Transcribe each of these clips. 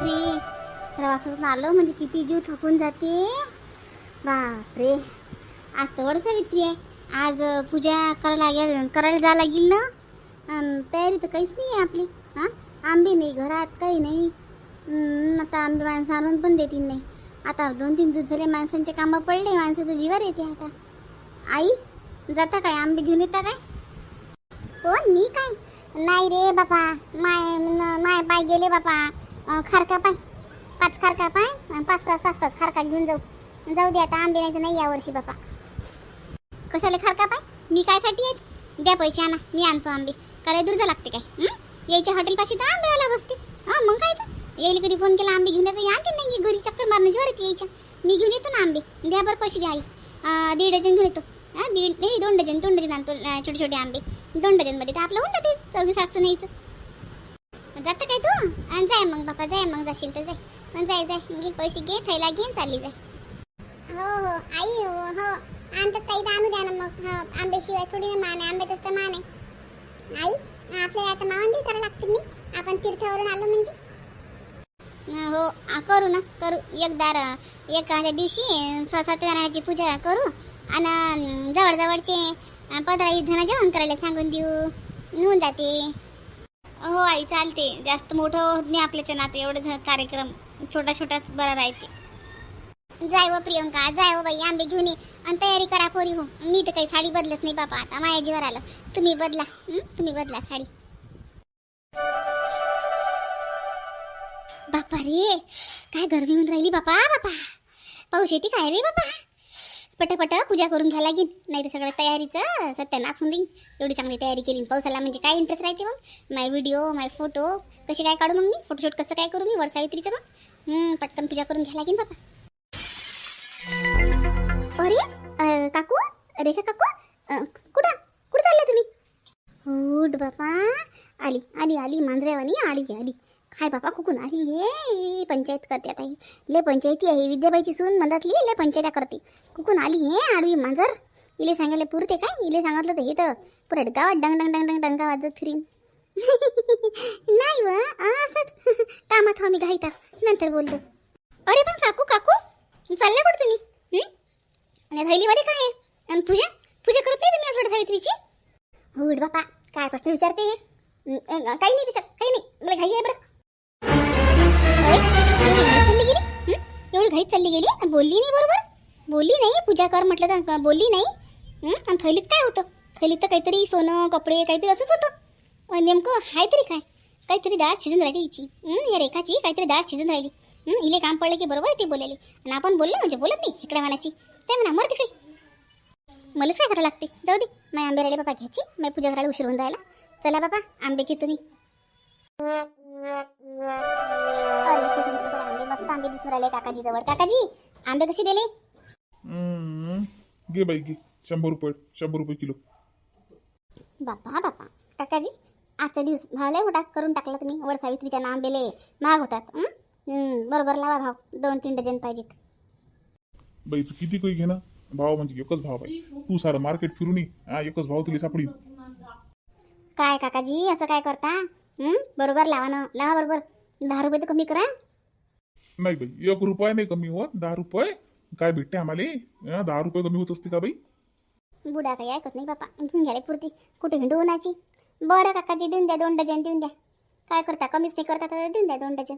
बापरे. प्रवासातून आलो म्हणजे किती जीव थकून जाते. बापरे. आज तर वड सावित्री आहे. आज पूजा करायला लागेल करायला जावं लागेल ना? तयारी तर काहीच नाही आहे आपली. हां? आंबे नाही घरात काही नाही. आता आंबे माणसं आणून पण देतील नाही. आता दोन तीन दिवस झाले माणसांचे कामं पडले माणसाचं जीवार येते आता. आई जाता काय? आंबे घेऊन येता काय? कोण? मी काय? नाही रे बापा. माय माय पाय गेले बापा. खारका पाय. पाच खारका पाय पाच पाच पाच पाच खारका घेऊन जाऊ. जाऊ दे आता आंबे नाही तर नाही यावर्षी बापा. कशाला खारका पाय? मी कायसाठी येत द्या पैसे आणा मी आणतो आंबे. काय दूर जा लागते काय? हं? यायच्या हॉटेलपाशी तर आंबेवाला बसते. हां मग काय तर? येईल कधी फोन केला आंबे घेऊन येतो? आणते नाही घरी? चक्कर मारणं जोर येते यायच्या. मी घेऊन येतो ना आंबे. द्या बरं पैसे द्या आई. दीड डझन घेऊन येतो. हां दीड नाही दोन डझन दोन डझन आणतो छोटे छोटे आंबे. दोन डझनमध्ये तर आपलं होऊन जाते. चौवीस असतं नाहीचं जातं काय तू? आणि जाय मग बापा जाय मग जाशील तर जाय. मग जाय जाय. घे पैसे घे थैला घे चालली जाय. हो हो. आई हो हो. आणतात ताई तर आणू द्या ना मग. हो आंब्याशिवाय थोडी ना मान आहे आंब्यातच तर मान. आहे आई आपल्याला आता मावंदी करावं लागते मी आपण तीर्थावरून आलो म्हणजे? हो करू ना. करू. एकदा र- एखाद्या दिवशी सत्यनारायणाची पूजा करू आणि जवळजवळचे पंधरा वीस जण जेवण करायला सांगून देऊ. निघून जाते. हो आई चालते. जास्त मोठं होत नाही आपल्याच्या नाते. एवढं झ- कार्यक्रम छोटा छोटाच बरा राहते. जाय व प्रियंका. जाय व बाई. आंबे घेऊन ये आणि तयारी करा पोरी हो. मी तर काही साडी बदलत नाही बापा. आता माझ्या जीवर आलं. तुम्ही बदला. हं? तुम्ही बदला साडी. बापा रे. काय गरमी होऊन राहिली बापा बापा. पाऊस येते काय रे बापा? पटपट पूजा करून घ्या लागेल. नाही तर सगळं तयारीचं सत्यानाश होऊन देईन एवढी चांगली तयारी केली. पावसाला म्हणजे काय इंटरेस्ट राहते मग? माय व्हिडिओ माय फोटो कसे काय काढू मग मी? फोटोशूट कसं काय करू मी? वरसावित्रीचं मग? पटकन पूजा करून घ्या लागेल बापा अरे काकू रेखा काकू कुठं? कुठं चालले तुम्ही? उठ बापा. आली आली आली मांजरेवानी आली आली. काय बापा कुकून. आली हे पंचायत करते आता ही. ले पंचायती आहे. विद्याबाईची सून मधातली ले पंचायत्या करते. कुकून आली हे आडवी मांजर. इले सांगायला पुरते काय? इले सांगितलं तर हे तर पुरा गावात डंग डंग डंग डंग डंगा वाजत फिरीन. नाही व असंच. कामात हा मी घाईता नंतर बोलतो. अरे पण काकू काकू चालल्या कुठं तुम्ही? आणि थैलीमध्ये काय आहे? आणि पूजा? पूजा करत नाही तुम्ही आज वाटत सावित्रीची? उठ बापा काय प्रश्न विचारते काही नाही विचार काही नाही. मला घाई आहे बरं. चालली गेली? एवढी घाईत चालली गेली? बोलली नाही बरोबर? बोलली नाही पूजा कर म्हटलं तर बोलली नाही? आणि थैलीत काय होतं? थैलीत तर काहीतरी सोनं कपडे काहीतरी असंच होतं. नेमकं आहे तरी काय? काहीतरी डाळ शिजून राहिली हिची. या रेखाची काहीतरी डाळ शिजून राहिली. इले हिले काम पडलं की बरोबर ती बोलायली. आणि आपण बोललो म्हणजे बोलत नाही इकडे मानाची ते म्हणा मर तिकडे. मलाच काय करावं लागते? जाऊ दे मी आंबे राहिले बाबा घ्यायची. मी पूजा करायला उशीर होऊन राहिला. चला बाबा आंबे घे तुम्ही. अरे आंबे मस्त आंबे दिसून राहिले काकाजी जवळ. काकाजी आंबे कसे दिले? हम्म. घे बाई घे. शंभर रुपये शंभर रुपये किलो. बापा बापा. काकाजी आजचा दिवस भाव लय मोठा करून टाकला तुम्ही वर सावित्रीच्या ना आंबेले. महाग होतात हं? हं, बरोबर लावा भाव दोन तीन डझन पाहिजेत. बाई तू किती काही घे ना. भाव म्हणजे एकच भाव बाई. तू सारं मार्केट फिरून ये. हा एकच भाव तुला सापडी काय काकाजी असं काय करता? बरोबर लावा ना. लावा बरोबर. दहा रुपये तर कमी करा. नाही बाई एक रुपये नाही कमी होत. दहा रुपये. काय भेटते आम्हाला? हा, दहा रुपये कमी होत असते का बाई? बुडा काही ऐकत नाही बापा. घेऊन घ्यायला पुरती कुठे हिंडू उन्हाची? बरं काकाजी देऊन द्या दोन डझन देऊन द्या. काय करता? कमीच नाही करता तर देऊन द्या दोन डझन.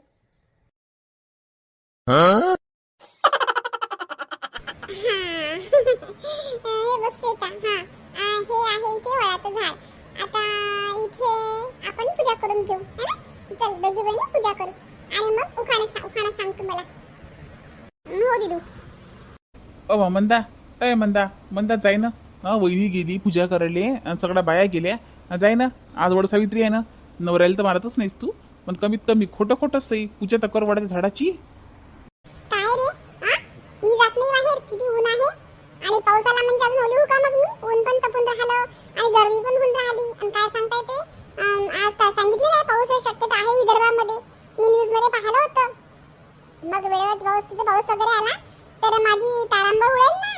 हे. बघ शेता. हा. हे आहे इथे वळाचं झाड. करून घेऊ. है ना? चल दोघी बहिणी पूजा करू. आणि मग उखाणा उखाणा सांग तुम्हाला. हो दिदू. अ मंदा. अय मंदा. मंदा जाय ना. हा वहिनी गेली पूजा करायला सगळ्या बाया गेल्या. जाय ना. आज वड सावित्री आहे ना. नवऱ्याला तर मारतच नाहीस तू. पण कमीत कमी खोटं खोटंच सई पूजा तर कर वडाच्या झाडाची. काय रे? मी जात नाही बाहेर. किती ऊन आहे. आणि पाऊस आला म्हणजे अजून ओली का मग मी? ऊन पण तपून राहिलं. आणि गरमी पण होऊन राहिली. आणि काय सांगता येते अं, आज काय सांगितलेलं आहे पाऊस शक्यता आहे विदर्भामध्ये. मी न्यूजमध्ये पाहिलं होतं. मग वेळेवर पाऊस तिथे पाऊस वगैरे आला तर माझी तारांबळ उडेल ना.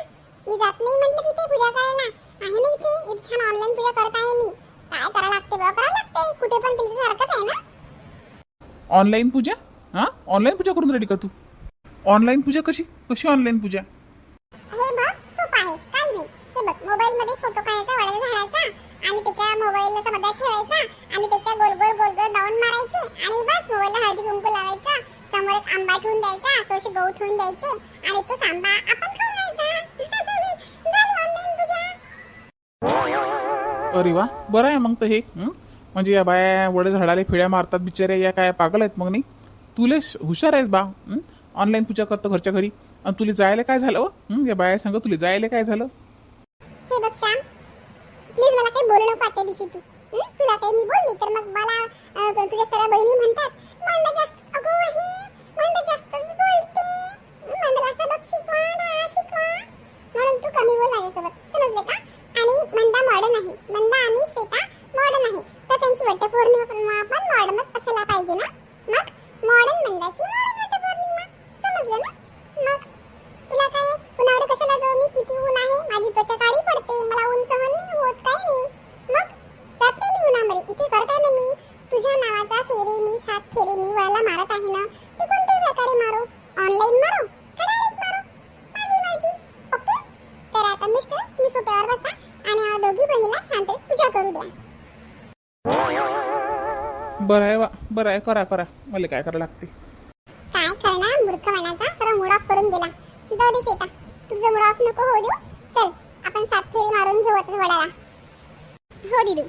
मी जात नाही म्हटलं तिथे पूजा करायला. आहे ना इथे? इथे छान ऑनलाईन पूजा करत आहे मी. काय करा लागते बघा करा लागते. कुठे पण तिथे सारखंच आहे ना. ऑनलाईन पूजा? हा? ऑनलाईन पूजा करून रेडी का तू. ऑनलाईन पूजा कशी? कशी ऑनलाईन पूजा हे बघ सोपं आहे काही नाही हे बघ मोबाईल मध्ये फोटो काढायचा वडाच्या झाडाचा आणि त्याच्या मोबाईलला मध्यात ठेवायचा. आणि त्याच्या गोल गोल गोल गोल डाऊन मारायचे. आणि बस मोबाईलला हळदी कुंकू लावायचा. समोर एक आंबा ठेवून द्यायचा. तो असे गहू ठेवून द्यायचे. आणि तो आंबा आपण खाऊन अरे वा बरं आहे मग तर हे? म्हणजे या बाया वडे झाडाला फिड्या मारतात बिचारे या काय पागल आहेत मग नाही? तुले हुशार आहेस बा. ऑनलाईन पूजा करतो घरच्या घरी. आणि तुला जायला काय झालं हो? या बाया सांग तुला जायला काय झालं? हे बघ श्याम काही बोलू नको आजच्या दिवशी तू. तुला काही मी बोलली तर मग मला तुझ्या सर्व बहिणी म्हणतात मंदा जास्त अगो आहे मंदा जास्तच बोलते. मंदाला सबक शिकवा ना शिकवा. म्हणून तू कमी बोल माझ्यासोबत. समजले का? आणि मंदा मॉडर्न आहे. मंदा आणि श्वेता मॉडर्न आहे. तर त्यांची वटपौर्णिमा पण मॉडर्नच असायला पाहिजे ना? मग मॉडर्न मंदाची मॉडर्न वटपौर्णिमा समजलं ना मग तुला काय आहे? उन्हावर कशाला जाऊ मी किती ऊन आहे माझी त्वचा काळी पडते मला ऊन सहन नाही होत काय नाही मग जात नाही मी उन्हामध्ये इथे करत आहे ना मी तुझ्या नावाचा फेरी मी सात फेरी मी वळला मारत आहे ना ते कोणत्याही प्रकारे मारो ऑनलाईन मारो का डायरेक्ट मारो माझी मर्जी ओके तर आता मिस्टर तुम्ही सोप्यावर बसा आणि या दोघी बहिणीला शांत करू बरं आहे वा बरं आहे करा करा. मला काय करावं लागते? काय करणार? मूर्ख मनाचा सर्व मूड ऑफ करून गेला. जाऊ दे शेता. तुझं मूड ऑफ नको होऊ देऊ. चल आपण सात फेरी मारून घेऊ आता वडाला. हो दिदू.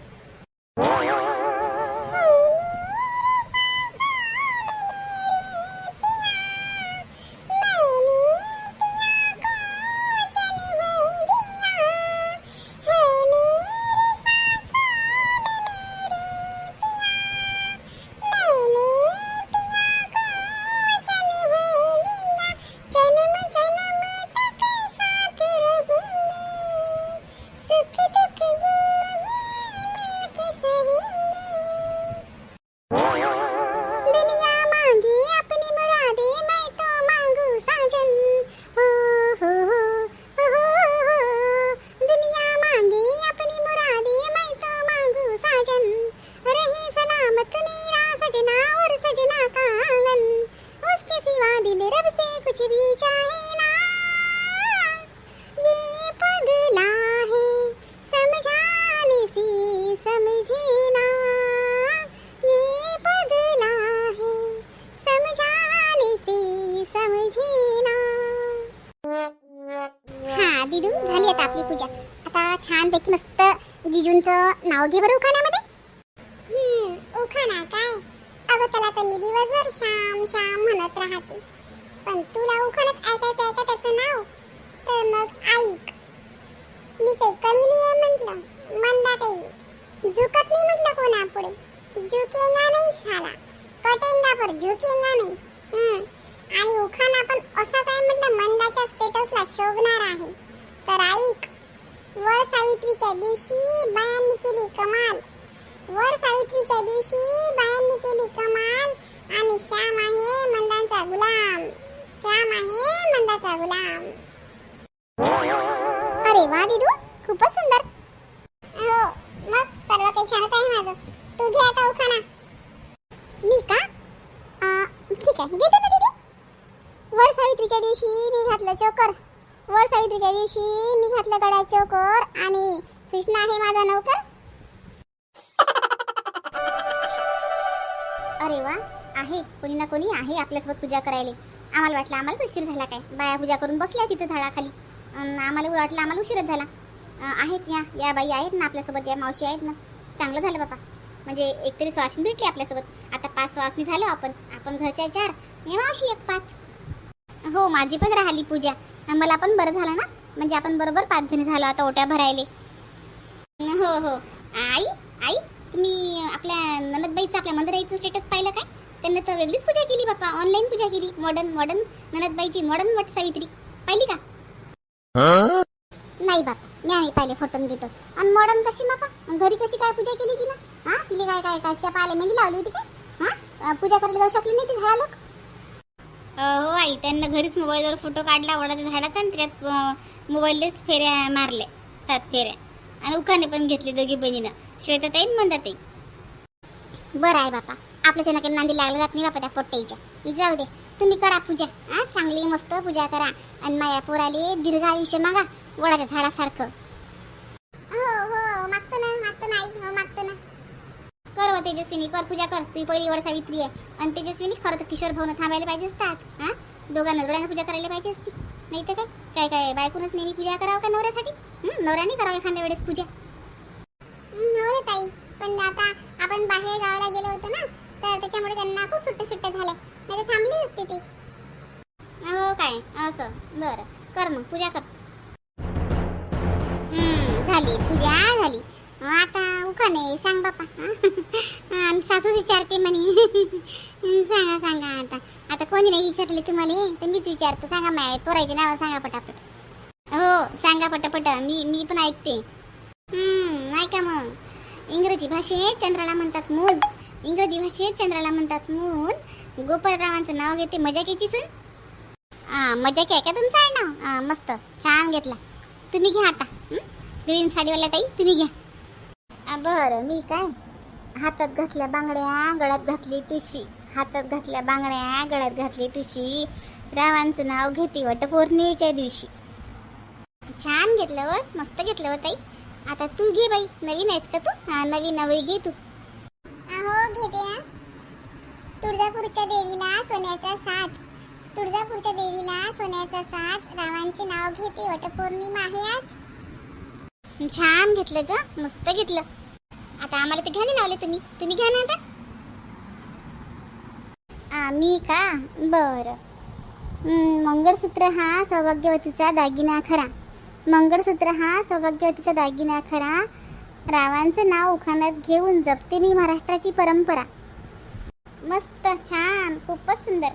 नाव घे बरं उखाण्यामध्ये उखाणा काय? अगं त्याला तर मी दिवसभर श्याम श्याम म्हणत राहते. पण तुला उखाणत ऐकायचं आहे का त्याचं नाव? तर मग ऐक. मी काही कमी नाही आहे म्हटलं. मंदा झुकत नाही म्हटलं कोणापुढे झुकेंगा नाही झाला कटेंगा पर झुकेंगा नाही. आणि उखाणा पण असाच आहे म्हटलं मंदाच्या स्टेटसला शोभणार आहे. तर ऐक. वर सावित्रीच्या दिवशी बायांनी केली कमाल. वर सावित्रीच्या दिवशी बायांनी केली कमाल आणि श्याम आहे मंदांचा गुलाम. श्याम आहे मंदाचा गुलाम. अरे वा दिदू खूपच सुंदर. हो मग सर्व काही छानच आहे माझं. तू घे आता उखाना मी का? ठीक आहे घेते ना दीदी. वर सावित्रीच्या दिवशी मी घातलं चोकर. वड सावित्रीच्या दिवशी मी घातलं गळ्यात चोकर आणि कृष्ण आहे माझा नौकर. अरे वा आहे. कोणी ना कोणी आहे आपल्यासोबत पूजा करायला. आम्हाला वाटलं आम्हाला उशीर झाला काय? बाया पूजा करून बसल्या तिथं झाडाखाली. अन् आम्हाला वाटलं आम्हाला उशीरच झाला. अं, आहेत या या बाई आहेत ना आपल्यासोबत या मावशी आहेत ना. चांगलं झालं बापा म्हणजे एकतरी सुवासिनी भेटली आपल्यासोबत. आता पाच सुवासिनी झालो आपण. आपण घरच्या चार. या मावशी एक पाच. हो माझी पण राहिली पूजा. मला पण बरं झालं ना. म्हणजे आपण बरोबर पाच जणी झालो आता ओट्या भरायले. हो हो. आई आई तुम्ही आपल्या ननदबाईचं आपल्या मंदिराईचं स्टेटस पाहिलं काय? त्यांनी तर वेगळीच पूजा केली बापा ऑनलाईन पूजा केली. मॉडर्न मॉडर्न ननदबाईची मॉडर्न वट सावित्री. पाहिली का? नाही बापा मी नाही पाहिले फोटो देतो आणि मॉडर्न कशी बापा घरी कशी काय पूजा केली तिनं? हा? तिला काय काय काय पाहायला मेहंदी लावली होती काय? हा? पूजा करायला जाऊ शकली नाही ती झाडा लोक हो आई त्यांना घरीच मोबाईलवर फोटो काढला वडाच्या झाडाचा आणि त्याच्यात मोबाईललेच फेऱ्या मारले सात फेऱ्या. आणि उखाने पण घेतले दोघी बहिणीनं. श्वेताताई म्हणतात मंदाताई. बरं आहे बापा आपल्याच्या नका नांदी लागलं जात नाही बापा त्या पोट्टाईच्या जाऊ दे तुम्ही करा पूजा. हां चांगली मस्त पूजा करा. आणि माया पोराले दीर्घ आयुष्य मागा वडाच्या झाडासारखं हो हो मागतो ना मागतो ना आई हो मागतो ना कर व तेजस्विनी कर पूजा कर. तुझी पहिली वड सावित्री आहे. आणि तेजस्विनी खरं तर किशोर भाऊन थांबायला पाहिजे असताच. हा? दोघांना जोड्यानं पूजा करायला पाहिजे असती. नाही तर काय? काय काय? बायकोनच नेहमी पूजा करावं का नवऱ्यासाठी? नवऱ्याने करावं एखाद्या वेळेस पूजा. ताई. पण आता आपण बाहेर गावाला गेलो होतो ना तर त्याच्यामुळे त्यांना खूप सुट्टे सुट्टे झाले नाही तर थांबली असते ते. हो काय? असं. बरं. कर मग पूजा कर. हं, झाली. पूजा झाली. आता उखाणे सांग बापा. आणि सासू विचारते म्हणे. सांगा सांगा आता. आता कोणी नाही विचारले तुम्हाला तर मीच विचारतो. सांगा माय पोरायचे नाव सांगा पटापट. हो सांगा पटापट. मी मी पण ऐकते. नाही ऐका मग. इंग्रजी भाषेत चंद्राला म्हणतात मूल. इंग्रजी भाषेत चंद्राला म्हणतात मून गोपालरावांचं नाव घेते मजा घ्यायची सून. हा मजा काय का तुमचं? आहे ना मस्त. छान घेतला. तुम्ही घ्या आता. ग्रीन साडीवाल्या ताई तुम्ही घ्या. बरं मी काय? हातात घातल्या बांगड्या गळ्यात घातली टुशी हातात घातल्या बांगड्या गळ्यात घातली टुशी रावांचं नाव घेते वट पौर्णिमेच्या दिवशी. छान घेतलं व मस्त घेतलं व ताई. आता तू घे बाई नवीन आहेस का तू? हा नवीन नवरी घे तू. हो घेते ना. तुळजापूरच्या देवीला सोन्याचा साज. तुळजापूरच्या देवीला सोन्याचा साज. रावांचे नाव घेते वटपौर्णिमा आहे आज. छान घेतलं ग मस्त घेतलं. आता आम्हाला ते घ्यायला लावले तुम्ही. तुम्ही घ्या ना आता. आम्ही का? बरं. मंगळसूत्र हा सौभाग्यवतीचा दागिना खरा. मंगळसूत्र हा सौभाग्यवतीचा दागिना खरा. रावांचं नाव उखाण्यात घेऊन जपते मी महाराष्ट्राची परंपरा. मस्त छान खूपच सुंदर.